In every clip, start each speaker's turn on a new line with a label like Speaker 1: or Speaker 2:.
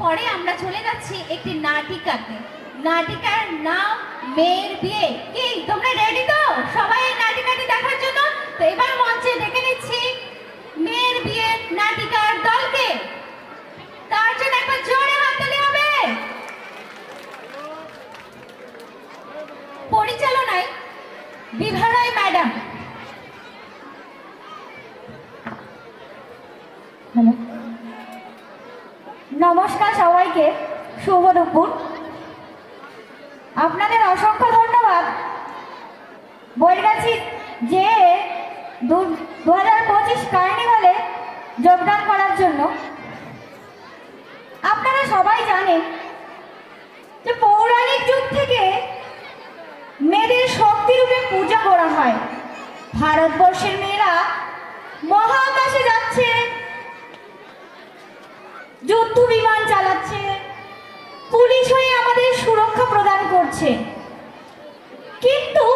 Speaker 1: পরে আমরা চলে যাচ্ছি একটি নাটিকাতে। নাটিকার নাম মেয়ের বিয়ে। কি, তোমরা রেডি তো? সবাই নাটিকাটি দেখার জন্য? তো এবার মঞ্চে ডেকে নিচ্ছি মেয়ের বিয়ে নাটিকার দলকে। তার জন্য একবার জোরে হাততালি হবে। পরিচালনায় বিভারায় ম্যাডাম
Speaker 2: নমস্কার সবাইকে, শুভ দুপুর। আপনাদের অসংখ্য ধন্যবাদ। বৈরগাছি যে দু হাজার পঁচিশ কার্নিভালে যোগদান করার জন্য। আপনারা সবাই জানেন যে পৌরাণিক যুগ থেকে মেয়েদের শক্তিরূপে পূজা করা হয়। ভারতবর্ষের মেয়েরা মহাকাশে যাচ্ছে। যুদ্ধ বিমান চালাচ্ছে। পুলিশ হয়ে আমাদের সুরক্ষা প্রদান করছে। কিন্তু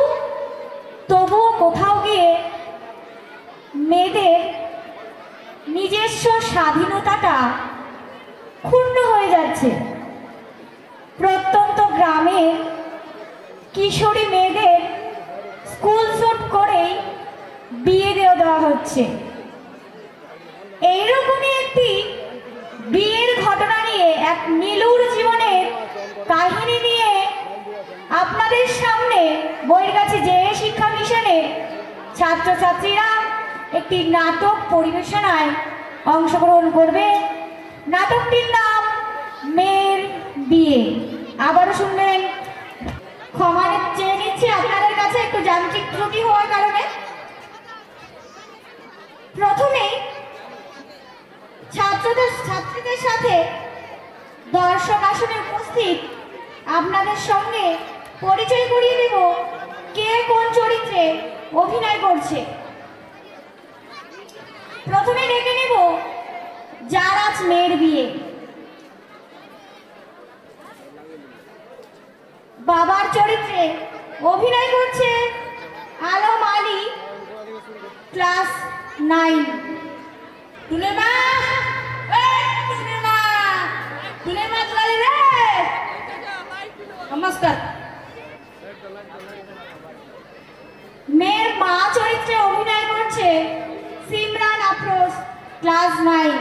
Speaker 2: তবুও কোথাও গিয়ে মেয়েদের নিজস্ব স্বাধীনতাটা ক্ষুণ্ণ হয়ে যাচ্ছে। প্রত্যন্ত গ্রামে কিশোরী মেয়েদের স্কুল শুট করেই বিয়ে দেওয়া দেওয়া হচ্ছে। এইরকমই একটি বিয়ের ঘটনা নিয়ে এক নীলুর জীবনের কাহিনী নিয়ে আপনাদের সামনে বইয়ের কাছে যে শিক্ষা মিশনে ছাত্রছাত্রীরা একটি নাটক পরিবেশনায় অংশগ্রহণ করবে। নাটকটির নাম মেয়ের বিয়ে। আবারও শুনবেন। ক্ষমা চেয়ে নিচ্ছি, আপনাদের কাছে একটু যান্ত্রিক ত্রুটি হওয়ার কারণে। প্রথমেই ছাত্রদের ছাত্রীদের সাথে দর্শক আসনে উপস্থিত আপনাদের সঙ্গে পরিচয় করিয়ে দেব কে কোন চরিত্রে অভিনয় করছে। প্রথমে ডেকে নেব যার আজ মেয়ের বিয়ে। বাবার চরিত্রে অভিনয় করছে আলম আলী, ক্লাস নাইন। তুলে নমস্কার মেয়ের মা চরিত্রে অভিনয় করছে সিমরান আফরোজ ক্লাস নাইন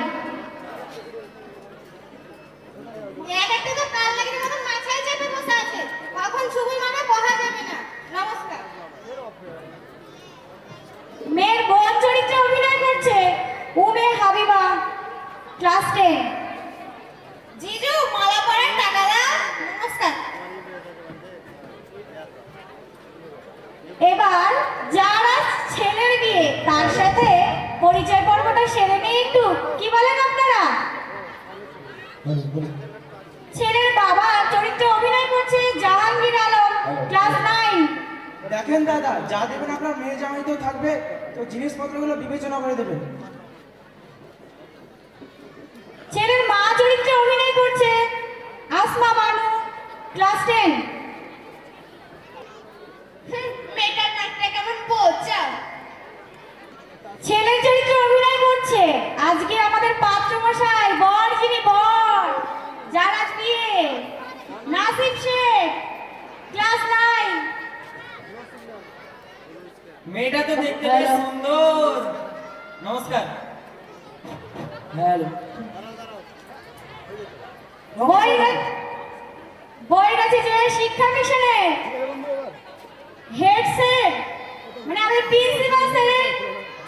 Speaker 1: এক একটা তো কাল লাগে মতন মাথায় চেপে বসে আছে কখন শুভ মানে বসা যাবে না নমস্কার
Speaker 2: মেয়ের বোন চরিত্রে অভিনয় করছে উমে হাবিবা ক্লাস টেন
Speaker 1: জিজু মালা পরার টাকা দাও নমস্কার
Speaker 2: এবার যারা ছেলের বিয়ে তার সাথে পরিচয় পর্বটা সেরে নিয়ে একটু কি বলেন আপনারা ছেলের বাবা চরিত্রে অভিনয় করছে জাহাঙ্গীর আলম ক্লাস নাইন
Speaker 3: দেখেন দাদা যা দেবেন আপনার মেয়ে জামাই তো থাকবে তো জিনিসপত্রগুলো বিবেচনা করে দেবেন
Speaker 2: ছেলের মা চরিত্রে অভিনয় করছে আসমা বানু ক্লাস টেন
Speaker 1: মেয়েটার নাকটা কেমন পচা
Speaker 2: ছেলের চরিত্রে অভিনয় করছে আজকে আমাদের পাত্র মশাই বর যিনি বর যার আজ বিয়ে নাসিব শেখ ক্লাস নাইন
Speaker 3: মেয়েটা তো দেখতে বেশ সুন্দর নমস্কার হ্যালো
Speaker 2: বই বই গেছে যে শিক্ষা মিশনে হেড স্যার মানে আমাদের প্রিন্সিপাল স্যারের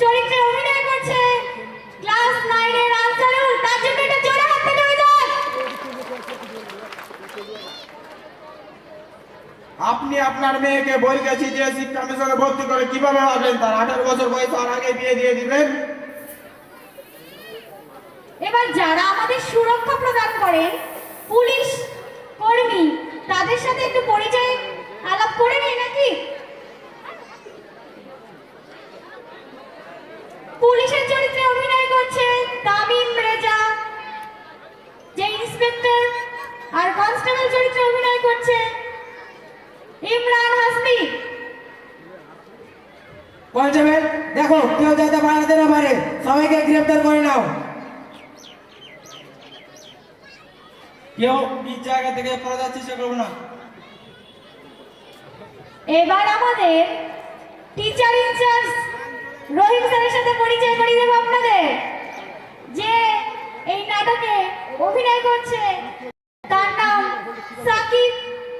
Speaker 2: চরিত্রে অভিনয় করছে ক্লাস নাইনের আনসারুল তার জন্য এটা জোরে হাত তালি হয়ে যাক
Speaker 4: আপনি আপনার মেয়েকে বৈকাছি যে শিক্ষা মিশনে ভর্তি করে কীভাবে ভাবলেন তার আঠারো বছর বয়স হওয়ার আগে বিয়ে দিয়ে দিবেন?
Speaker 2: এবার যারা আমাদের সুরক্ষা প্রদান করেন, পুলিশ কর্মী, তাদের সাথে একটু পরিচয় আলাপ করে নিই নাকি? পুলিশের চরিত্রে অভিনয় করছে তামিম রেজা, যে ইন্সপেক্টর আর কনস্টেবল চরিত্রে অভিনয় করছে ইমরান হাসমি।
Speaker 3: কনস্টেবল দেখো কেউ যাতে বাড়াতে না পারে। সবাইকে গ্রেফতার করে নাও। কেউ নিজ জায়গা থেকে চেষ্টা করব না।
Speaker 2: এবার আমাদের টিচার ইনচার্জ রহিম স্যারের সাথে পরিচয় করিয়ে দেবো আপনাদের। যে এই নাটকে অভিনয় করছে তার নাম সাকিব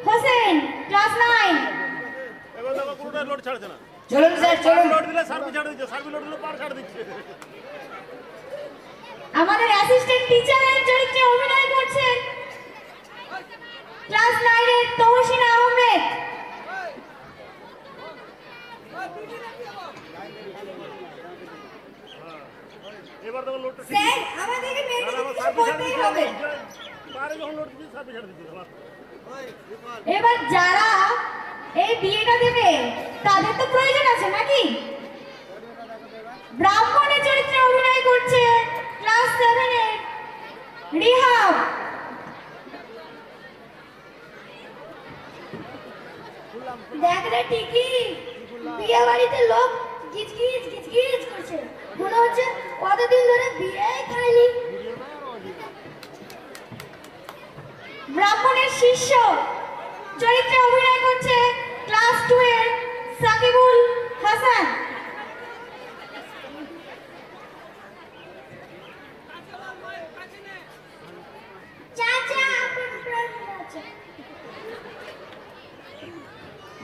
Speaker 2: হোসেন ক্লাস নাইন।
Speaker 5: এবার দেখো পুরোটা লোড ছাড়ছে না।
Speaker 3: চলুন স্যার চলুন।
Speaker 5: লোড দিলে সার্ভি ছাড়ে দিচ্ছে সার্ভি লোড দিলে পার ছাড়ে দিচ্ছে।
Speaker 2: আমাদের অ্যাসিস্ট্যান্ট টিচারের চরিত্রে অভিনয় করছেন ক্লাস নাইনের তহসিনা আহমেদ।
Speaker 5: এবার দেখো লোডটা
Speaker 2: স্যার আমাদেরকে
Speaker 5: সার্ভি ছাড়ে দিচ্ছে পারে যখন লোড দিচ্ছে সার্ভি ছাড়ে দিচ্ছে।
Speaker 2: এবার যারা এই বিয়েটা দেবে? তাদের তো প্রয়োজন আছে নাকি? ব্রাহ্মণের চরিত্রে অভিনয় করছে ক্লাস সেভেনের রিহাব। দেখ রে ঠিকই বিয়ে বাড়িতে লোক গিজগিজ গিজগিজ করছে। মনে হচ্ছে কতদিন ধরে বিয়ে খায়নি ব্রাহ্মণের শিষ্য। চরিত্রে অভিনয় করছে ক্লাস টু সাকিবুল হাসান।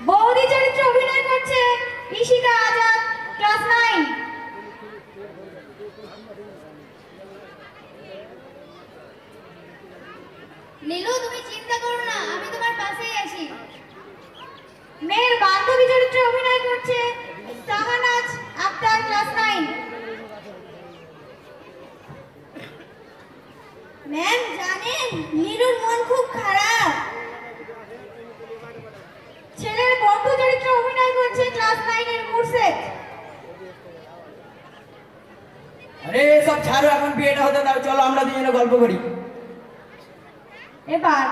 Speaker 2: বৌদি চরিত্রে অভিনয় করছে ঈশিকা আজাদ, ক্লাস নাইন।
Speaker 1: নীলু, তুমি চিন্তা করো না, আমি পাশেই আছি
Speaker 2: মেয়ের বান্ধবী চরিত্রে অভিনয় করছে Shahanaj Akter class nine. Ma'am জানেন নীলুর মন খুব খারাপ। ছেলের বন্ধু চরিত্রে অভিনয় করছে ক্লাস নাইনের মুর্শেদ
Speaker 3: আরে সব ছাড়ো এখন বিয়েটা হতে দাও চলো আমরা দুজনে গল্প করি।
Speaker 2: এবার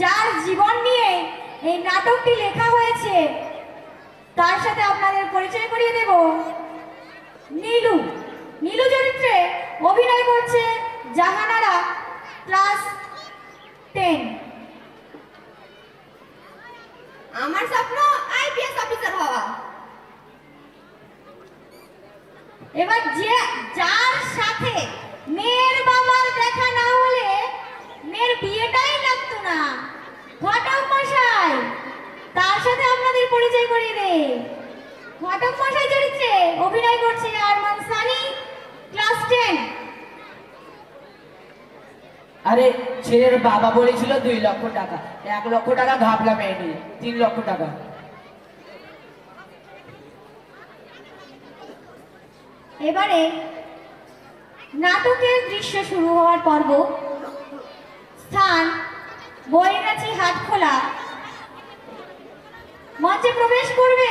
Speaker 2: যার জীবন নিয়ে এই নাটকটি লেখা হয়েছে, তার সাথে আপনাদের পরিচয় করিয়ে দেব। নীলু নীলু চরিত্রে অভিনয় করছে জাহানারা ক্লাস টেন।
Speaker 1: আমার স্বপ্ন আইপিএস অফিসার হওয়া।
Speaker 2: এবার যে, যার সাথে মেয়ের বাবার দেখা না হলে মেয়ের বিয়েটাই লাগতো না। ঘটক মশাই তার সাথে আপনাদের পরিচয় করিয়ে দে। ঘটক মশাই চরিত্রে অভিনয় করছে আরমান সানি ক্লাস টেন।
Speaker 6: আরে ছেলের বাবা বলেছিল দুই লক্ষ টাকা। এক লক্ষ টাকা ঘাপলাম এনে তিন লক্ষ টাকা।
Speaker 2: এবারে নাটকের দৃশ্য শুরু হওয়ার পর্ব স্থান বইগাছি হাটখোলা মঞ্চে প্রবেশ করবে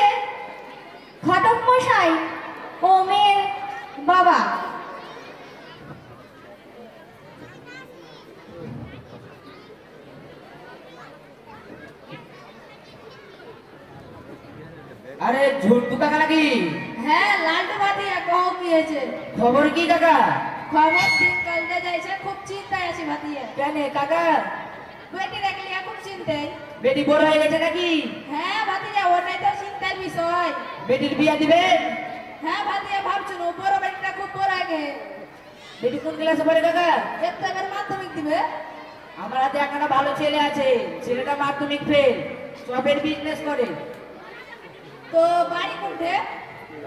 Speaker 2: ঘটক মশাই ও মেয়ের বাবা।
Speaker 6: আরে ঝুটু কাকা নাকি?
Speaker 1: হ্যাঁ লালটু বাতিয়া কহ কি হয়েছে?
Speaker 6: খবর কি কাকা?
Speaker 1: খবর দিন কালকে যাইছে খুব চিন্তায় আছি
Speaker 6: কেন কাকা?
Speaker 1: বেটি দেখলি খুব চিন্তায়
Speaker 6: বেটি বড় হয়ে গেছে নাকি?
Speaker 1: হ্যাঁ ভাতিজা ওর নাই তো চিন্তার বিষয়।
Speaker 6: বেটির বিয়া দিবে
Speaker 1: হ্যাঁ ভাতিজা ভাবছ না বড় বেটিটা খুব বড় আগে।
Speaker 6: বেটি কোন ক্লাসে পড়ে কাকা?
Speaker 1: একটু এবার মাধ্যমিক দিবে।
Speaker 6: আমার হাতে একটা ভালো ছেলে আছে। ছেলেটা মাধ্যমিক ফেল চপের বিজনেস করে।
Speaker 1: তো বাড়ি কোনটে?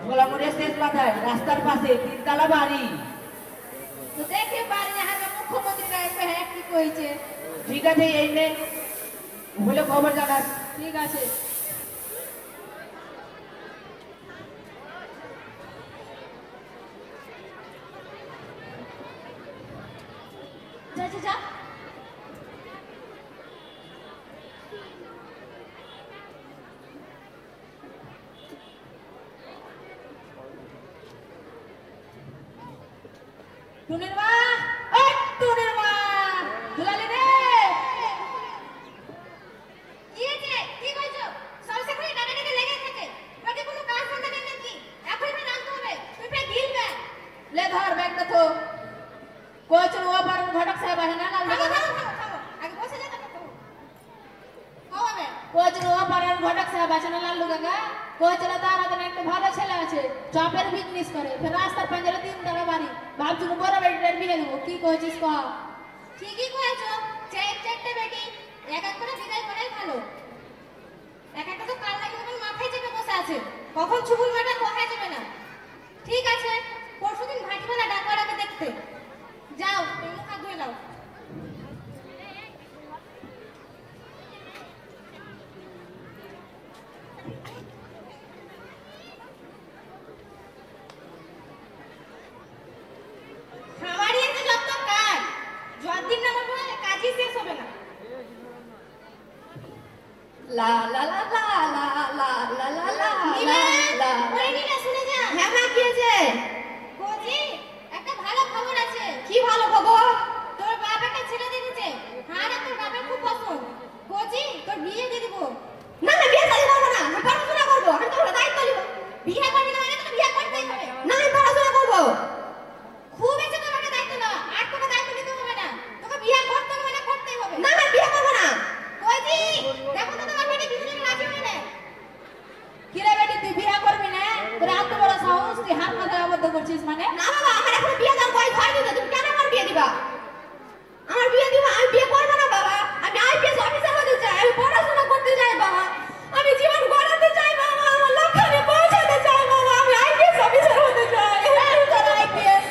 Speaker 6: ভোলামুড়ের শেষ মাথায় রাস্তার পাশে তিনতলা বাড়ি।
Speaker 1: তো দেখে বাড়ি হাতে মুখ্যমন্ত্রী আসবে হ্যাঁ কি কইছে।
Speaker 6: ঠিক আছে এই নে। বলে খবর জানাস।
Speaker 1: ঠিক আছে। যা যা। যা টুনির
Speaker 7: সাহস, তুই হাত মাথায় আবদ্ধ করছিস মানে?
Speaker 8: না বাবা, আমার এখন বিয়ে দেওয়ার বয়স হয়নি তো তুমি কেন আমার বিয়ে দিবা আমার বিয়ে দিবা আমি বিয়ে করব না বাবা আমি আইপিএস অফিসার হতে চাই আমি পড়াশোনা করতে চাই বাবা আমি জীবন গড়াতে চাই বাবা আমার লক্ষ্যে আমি পৌঁছাতে চাই বাবা আমি আইপিএস অফিসার হতে চাই
Speaker 7: তোর আইপিএস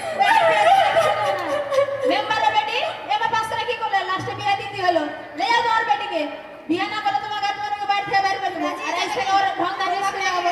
Speaker 7: মেম্বারের বেটি এবার পাঁচ টাকা কি করলে লাস্টে বিয়ে দিতে হলো লে যাও তোমার বেটিকে বিয়ে না করলে তোমাকে তোমাকে বাড়ি থেকে বের করে দেবো আর আজ থেকে ওর ঢং দাঁড়িয়ে স্কুলে যাব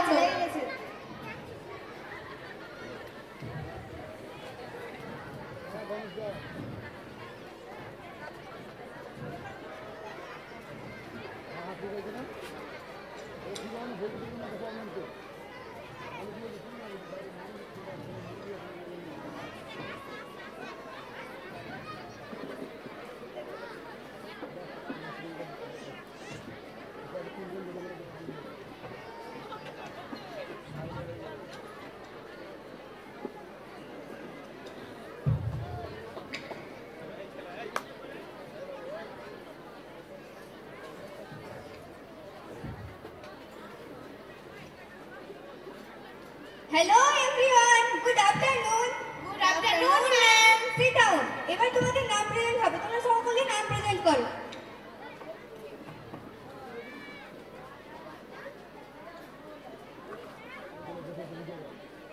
Speaker 8: hello everyone good afternoon
Speaker 1: good afternoon ma'am
Speaker 8: sit down এবার তোমাদের নাম প্রেজেন্ট হবে। তোমরা সকলে নাম প্রেজেন্ট করো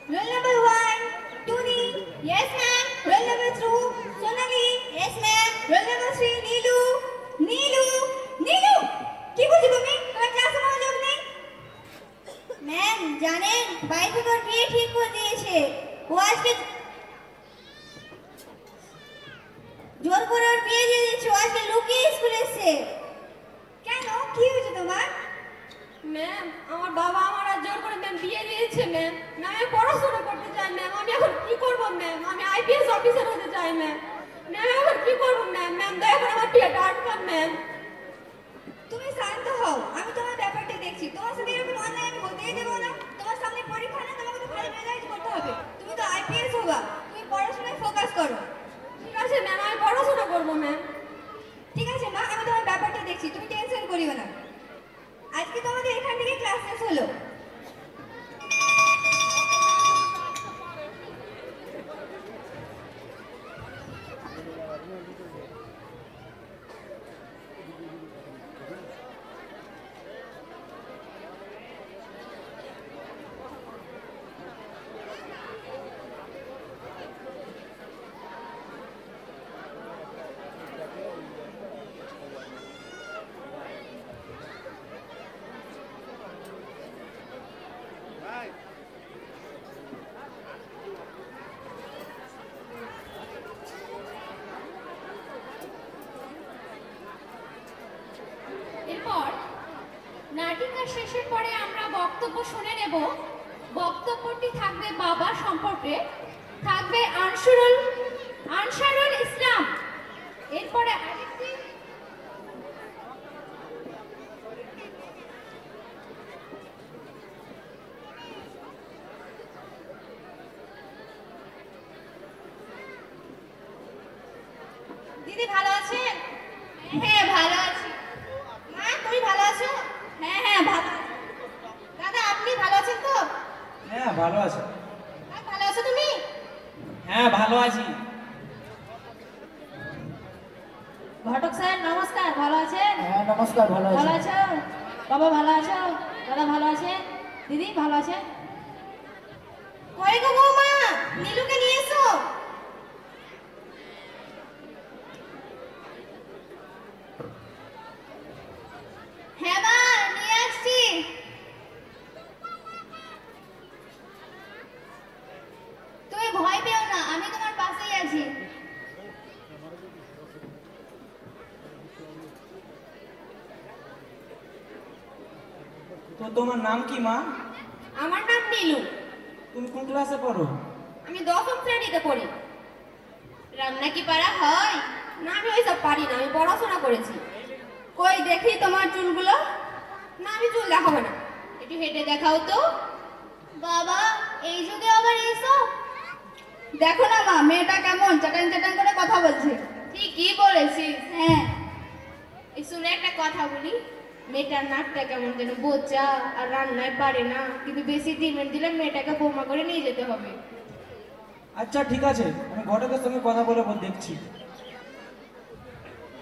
Speaker 8: roll number one Tuni
Speaker 1: yes ma'am
Speaker 8: roll number two Sonali
Speaker 1: yes ma'am
Speaker 8: roll number three Nilu Nilu Nilu কি বলছো তুমি তোমার ক্লাসে মনোযোগ নেই
Speaker 1: ম্যাম, জানেন বাইরে থেকে ওর বিয়ে ঠিক করে দিয়েছে। ও আজকে জোর করে ওর বিয়ে দিয়ে দিচ্ছে, ও আজকে লুকিয়ে স্কুলে এসছে।
Speaker 8: কেন? কি হয়েছে তোমার?
Speaker 7: ম্যাম, আমার বাবা আমার আর জোর করে ম্যাম বিয়ে দিয়েছে, ম্যাম। না আমি পড়াশোনা করতে চাই, ম্যাম। আমি এখন কি করব, ম্যাম? আমি আইপিএস অফিসার হতে চাই, ম্যাম। ম্যাম এখন কি করব, ম্যাম? ম্যাম, দয়া করে আমার বিয়েটা আটকান, ম্যাম।
Speaker 8: তুমি শান্ত হও, আমি তোমার দেখছি। তোমার সাথে এরকম অন্যায় আমি হতেই দেবো না। তোমার সামনে পরীক্ষা না তোমাকে তো ভালো রেজাল্ট করতে হবে? তুমি তো আইপিএস হবা তুমি পড়াশোনায় ফোকাস করো।
Speaker 7: ঠিক আছে ম্যাম আমি পড়াশোনা করব ম্যাম
Speaker 8: ঠিক আছে মা আমি তোমার ব্যাপারটা দেখছি। তুমি টেনশন করিও না। আজকে তোমাদের এখান থেকে ক্লাস শেষ হলো
Speaker 1: এরপর নাটিকা শেষের পরে আমরা বক্তব্য শুনে নেব। বক্তব্যটি থাকবে বাবা সম্পর্কে। থাকবে আনসারুল ইসলাম এরপরে আরেকটি দিদি ভালো আছেন হ্যাঁ ভালো আছি মা তুমি ভালো আছো হ্যাঁ হ্যাঁ ভালো আছি
Speaker 3: ভালো আছে
Speaker 1: আর ভালো আছো তুমি
Speaker 3: হ্যাঁ ভালো আছি
Speaker 7: ঘটক স্যার নমস্কার ভালো আছেন
Speaker 6: হ্যাঁ নমস্কার ভালো
Speaker 7: ভালো
Speaker 6: আছি
Speaker 7: আছো বাবা ভালো আছো দাদা ভালো আছে দিদি ভালো আছে
Speaker 1: কই গো বৌমা নীলুকে নিয়ে এসো হ্যাঁ মা নিয়ে আসছি তুমি ভয় পেও না আমি তোমার পাশেই আছি
Speaker 3: তো তোমার নাম কি মা?
Speaker 9: আমার নাম নীলু।
Speaker 3: তুমি কোন ক্লাসে পড়ো?
Speaker 9: আমি দশম শ্রেণীতে পড়ি।
Speaker 1: রান্না কি পারা হয়?
Speaker 9: না আমি ওইসব পারি না আমি পড়াশোনা করেছি। কই দেখি তোমার চুলগুলো। না আমি চুল দেখাবো না।
Speaker 1: একটু হেঁটে দেখাও তো। বাবা এই যুগে আবার এইসব?
Speaker 9: দেখো না মা মেয়েটা কেমন? চাটান চাটান করে কথা বলছে।
Speaker 1: ঠিকই বলেছিস। হ্যাঁ। এই শুনে একটা কথা বলি। মেয়েটার নাকটা কেমন যেন বোঝা আর রান্নায় পারে না। কিন্তু বেশি ডিমেন্ট দিলে মেয়েটাকে বোমা করে নিয়ে যেতে হবে।
Speaker 3: আচ্ছা ঠিক আছে। আমি ঘটকের সঙ্গে কথা বলে বল দেখছি।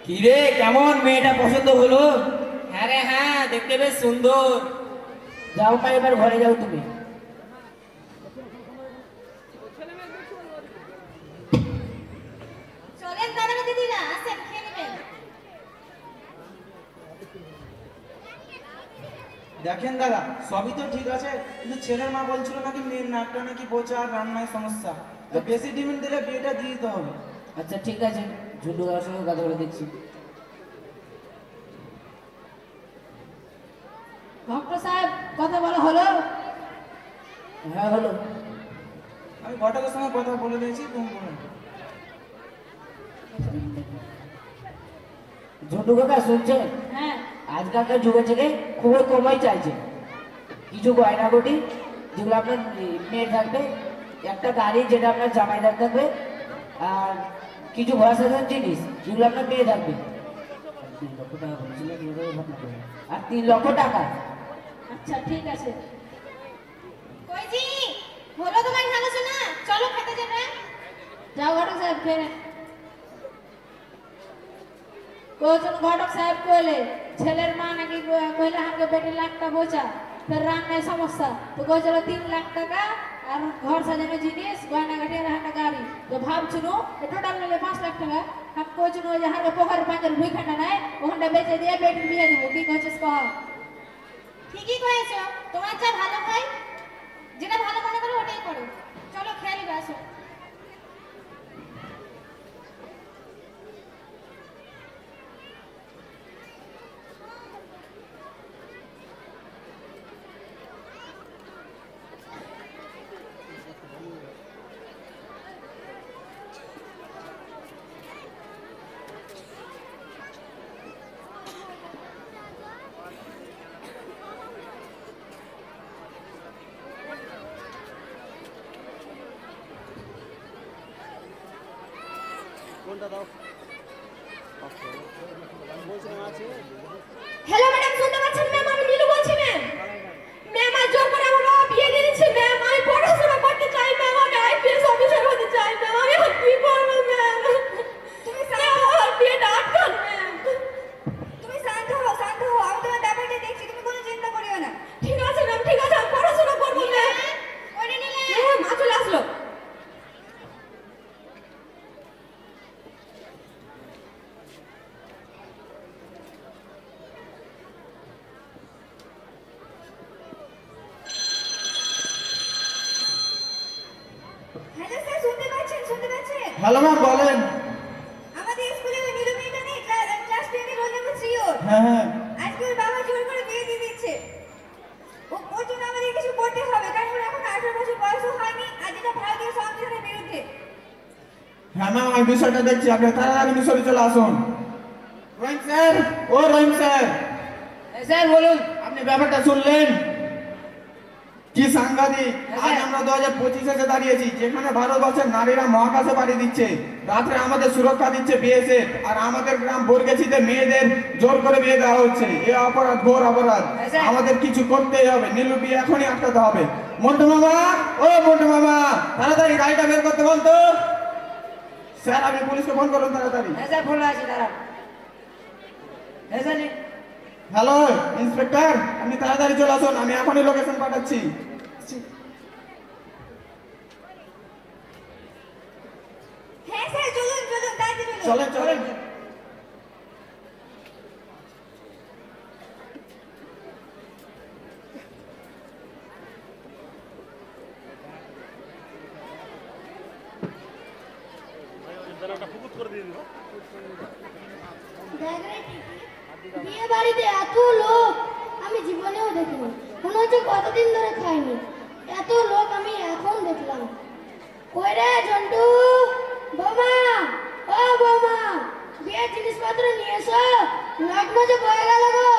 Speaker 6: কিরে কেমন? মেয়েটা পছন্দ হলো। হ্যাঁ রে হ্যাঁ দেখতে বেশ সুন্দর। যাও মা এবার ঘরে যাও তুমি
Speaker 1: চলেন দাদা দিদিরা আসেন খেয়ে নেবেন
Speaker 3: দেখেন দাদা সবই তো ঠিক আছে কিন্তু ছেলের মা বলছিল নাকি মেয়ের নাকটা নাকি বোঝা আর রান্নায় সমস্যা। তো বেশি ডিমেন্ট দিলে বিয়েটা দিয়ে দিতে হবে।
Speaker 6: আচ্ছা ঠিক আছে ঝুন্টু দাদার সঙ্গে কথা বলে দেখছি।
Speaker 7: ভক্ত সাহেব কথা বলা হলো?
Speaker 6: হ্যাঁ হলো।
Speaker 3: আমি ঘটকের সঙ্গে কথা বলে দিয়েছি তুমি বলুন
Speaker 6: ঝুন্টু কাকা শুনছেন?
Speaker 7: হ্যাঁ।
Speaker 6: আজকালকার যুগে থেকে খুবই কমাই চাইছে। কিছু গয়নাগুটি যেগুলো আপনার মেয়ে থাকবে, একটা গাড়ি যেটা আপনার জামাইদার থাকবে, আর কিছু ঘর জিনিস, যেগুলো আপনার মেয়ে থাকবে। আর তিন লক্ষ টাকা।
Speaker 7: আচ্ছা ঠিক আছে।
Speaker 1: চলো খেতে যাবে
Speaker 7: যাও ঘটক সাহেব ফের ঘটক সাহেব কইলে? ছেলের মা নাকি কইলে আমাকে বেটি লাখটা বোঝা ফের রান্নায় সমস্যা। তো কইছিল তিন লাখ টাকা আর ঘর সাজানো জিনিস, গয়নাগাটি আর একটা গাড়ি। তো ভাবছিল টোটাল মিলে পাঁচ লাখ টাকা। হাত কইছিল যে হাতে পোখার পাঁচের ভুইখানা নাই, ওখানটা বেচে দিয়ে বেটির বিয়ে দিব। কি কইছিস কহ?
Speaker 1: ঠিকই করেছ তোমার যা ভালো হয়, যেটা ভালো মনে করো ওটাই করো। চলো খেয়ে নেবে আসো
Speaker 9: হ্যালো ম্যাডাম শুনতে পাচ্ছেন ম্যাম আমি নীলু বলছি ম্যাম ম্যাম আজ জোর করে আমার বাবা বিয়ে দিয়ে দিচ্ছে ম্যাম আমি পড়াশোনা করতে চাই ম্যাম আমি আইপিএস অফিসার হতে চাই ম্যাম আমি এখন কি করব ম্যাম তুমি আমার বিয়েটা আটকান ম্যাম
Speaker 8: তুমি শান্ত হও শান্ত হও আমি তোমার ব্যাপারটা দেখছি তুমি কোনো চিন্তা করিও না
Speaker 9: ঠিক আছে ম্যাম ঠিক আছে আমি পড়াশোনা করব ম্যাম
Speaker 1: করে নিলে
Speaker 9: হ্যাঁ মা চলে আসলো
Speaker 8: হ্যালো স্যার শুনতে পাচ্ছেন শুনতে
Speaker 4: ম্যাম বলেন।
Speaker 8: আমাদের স্কুলে ওই নীলু মেয়েটা নেই ক্লাস টেনে রোল নাম্বার থ্রি ওর
Speaker 4: হ্যাঁ হ্যাঁ।
Speaker 8: আজকে ওর বাবা জোর করে বিয়ে দিয়ে দিচ্ছে। ও ওর জন্য আমাদের কিছু করতে হবে কারণ ওর এখন আঠারো বছর বয়সও হয়নি আর যেটা ভারতীয় সংবিধানের বিরুদ্ধে।
Speaker 4: হ্যাঁ ম্যাম আমি বিষয়টা দেখছি আপনি তাড়াতাড়ি মিশরে চলে আসুন। রহিম স্যার ও রহিম স্যার।
Speaker 6: স্যার বলুন।
Speaker 4: আপনি ব্যাপারটা শুনলেন? সাংঘাতিক। আজ আমরা দু হাজার দাঁড়িয়েছি যেখানে ভারতবর্ষের নারীরা মহাকাশে দিচ্ছে। রাত্রে আমাদের সুরক্ষা দিচ্ছে আর আমাদের গ্রাম মেয়েদের জোর করে বিয়ে দেওয়া হচ্ছে। এ অপরাধ ঘোর অপরাধ। আমাদের কিছু করতেই হবে। এখনই আটকাতে হবে। মন্টু মামা! ও মন্টু মামা! তাড়াতাড়ি গাড়িটা বের করতে বলতো স্যার আপনি পুলিশকে ফোন করুন তাড়াতাড়ি। হ্যালো ইন্সপেক্টর আপনি তাড়াতাড়ি চলে আসুন। আমি এখনই লোকেশন পাঠাচ্ছি।
Speaker 10: আসছি চলেন চলেন।
Speaker 4: অনেক মজা
Speaker 8: বয়ে গেল গো।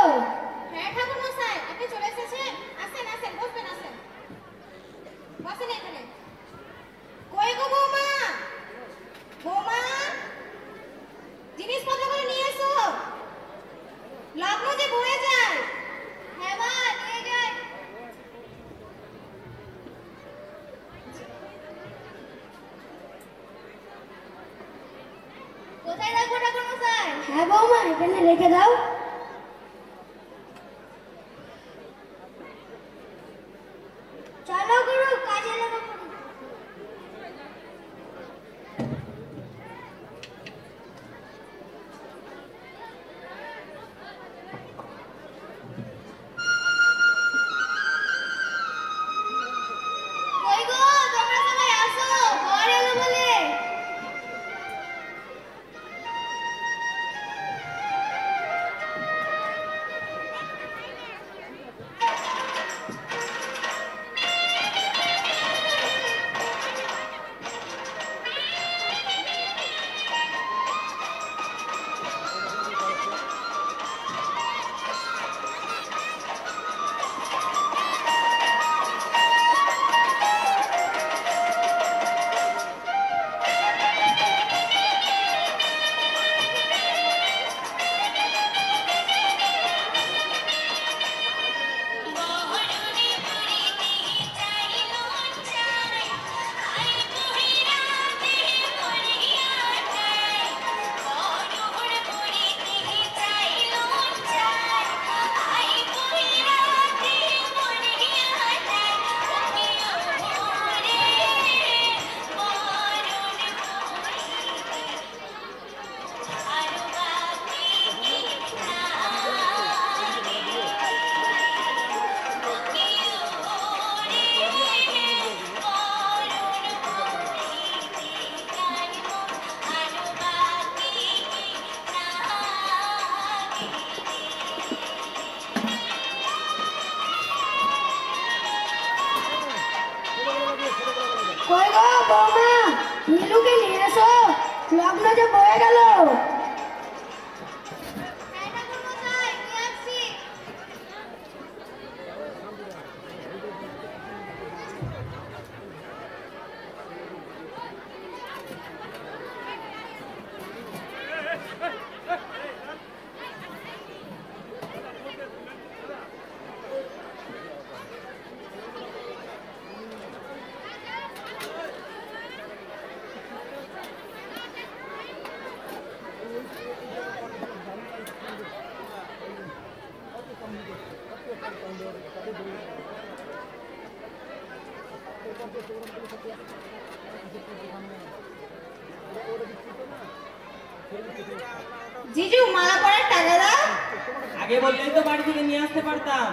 Speaker 3: আগে বললেই তো বাড়ি থেকে নিয়ে আসতে পারতাম।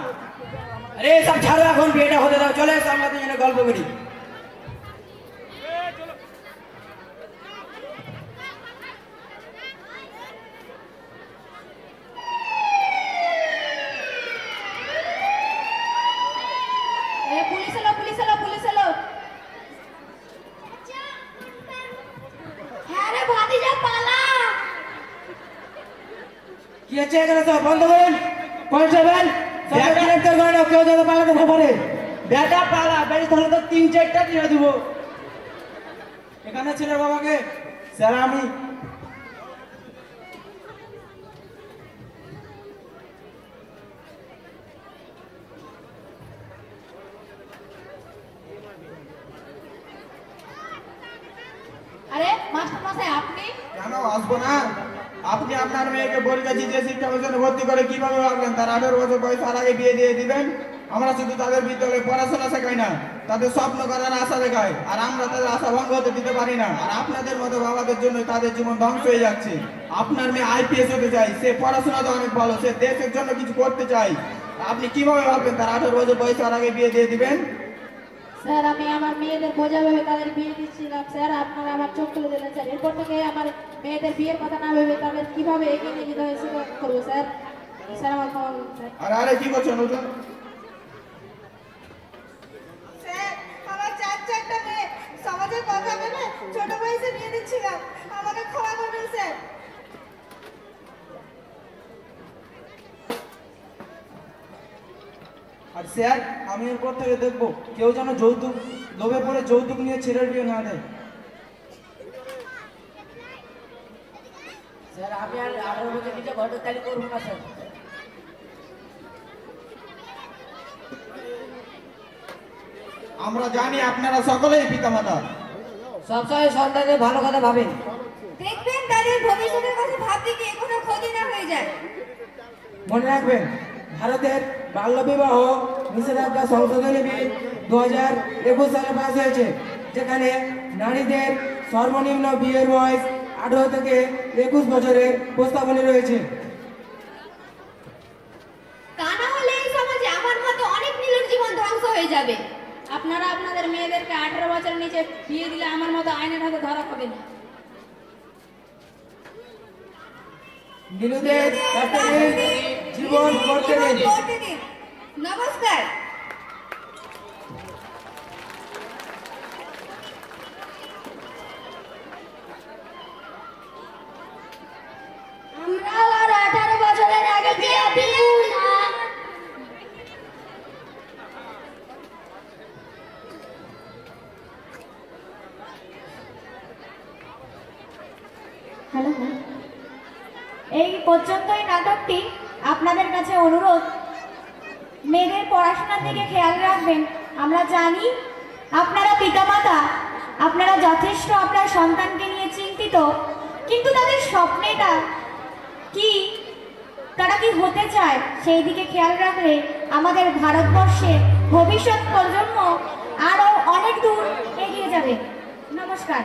Speaker 3: আরে সব ছাড়ো এখন বিয়েটা হতে দাও চলে এসো আমরা দুজনে গল্প করি। বন্ধ করে। কনস্টেবল গ্রেপ্তার করে নাও কেউ যাতে পালাতে না পারে। বেটা পালা বেশ ধরে তো তিন চারটা দিয়ে দেবো। এখানে ছেলের বাবাকে স্যার আমি
Speaker 4: করে কীভাবে ভাবলেন? তার আঠারো বছর বয়স তার আগে বিয়ে দিয়ে দিবেন? আমরা শুধু তাদের বিদ্যালয়ে পড়াশোনা শেখাই না, তাদের স্বপ্ন করার আশা দেখাই, আর আমরা তাদের আশা ভঙ্গ হতে দিতে পারি না। আর আপনাদের মতো বাবাদের জন্য তাদের জীবন ধ্বংস হয়ে যাচ্ছে। আপনার মেয়ে আইপিএস হতে চাই সে পড়াশোনাতে অনেক ভালো, সে দেশের জন্য কিছু করতে চাই আপনি কীভাবে ভাববেন? তার আঠারো বছর বয়স তার আগে বিয়ে দিয়ে দিবেন?
Speaker 10: স্যার, আমি আমার মেয়েদের বোঝা ভেবে তাদের বিয়ে দিচ্ছিলাম। স্যার, আপনারা আমার চোখ তুলে দিলেন, স্যার। এরপর থেকে আমার মেয়েদের বিয়ের কথা না ভেবে তাদের কীভাবে এগিয়ে নিয়ে যেতে করব, স্যার।
Speaker 4: আর আরে কি করছেন ওজন
Speaker 8: স্যার আমার চার চারটা মেয়ে সমাজের কথা ভেবে ছোট বয়সে বিয়ে দিচ্ছিলাম। আমাকে ক্ষমা করবেন স্যার।
Speaker 3: আর স্যার আমি এরপর থেকে দেখব কেউ যেন যৌতুক লোভে পড়ে যৌতুক নিয়ে ছেলের বিয়ে না দেয়।
Speaker 6: স্যার আমি আর আঠারো বছর ঘরের তালি করব না স্যার।
Speaker 4: আমরা জানি আপনারা সকলেই পিতামাতা।
Speaker 6: সবসময় সন্তানদের ভালো কথা ভাবেন।
Speaker 8: দেখবেন তাদের ভবিষ্যতের কথা ভাবতে গিয়ে কোনো ক্ষতি না হয়ে যায়।
Speaker 3: মনে রাখবেন ভারতের বাল্যবিবাহ নিষেধাজ্ঞা সংশোধনী বিল দু হাজার একুশ সালে পাস হয়েছে যেখানে নারীদের সর্বনিম্ন বিয়ের বয়স আঠারো থেকে একুশ বছরের প্রস্তাবনী রয়েছে
Speaker 7: তা না হলে এই সমাজে আমার মতো অনেক নীলুর জীবন ধ্বংস হয়ে যাবে
Speaker 2: আপনারা আপনাদের মেয়েদেরকে আঠারো বছরের নিচে বিয়ে দিলে আমার মতো আইনের হাতে ধরা হবে না
Speaker 3: একটা জীবন করতে
Speaker 8: নমস্কার।
Speaker 2: সেই দিকে খেয়াল রাখলে আমাদের ভারতবর্ষে ভবিষ্যৎ প্রজন্ম আরও অনেক দূর এগিয়ে যাবে। নমস্কার।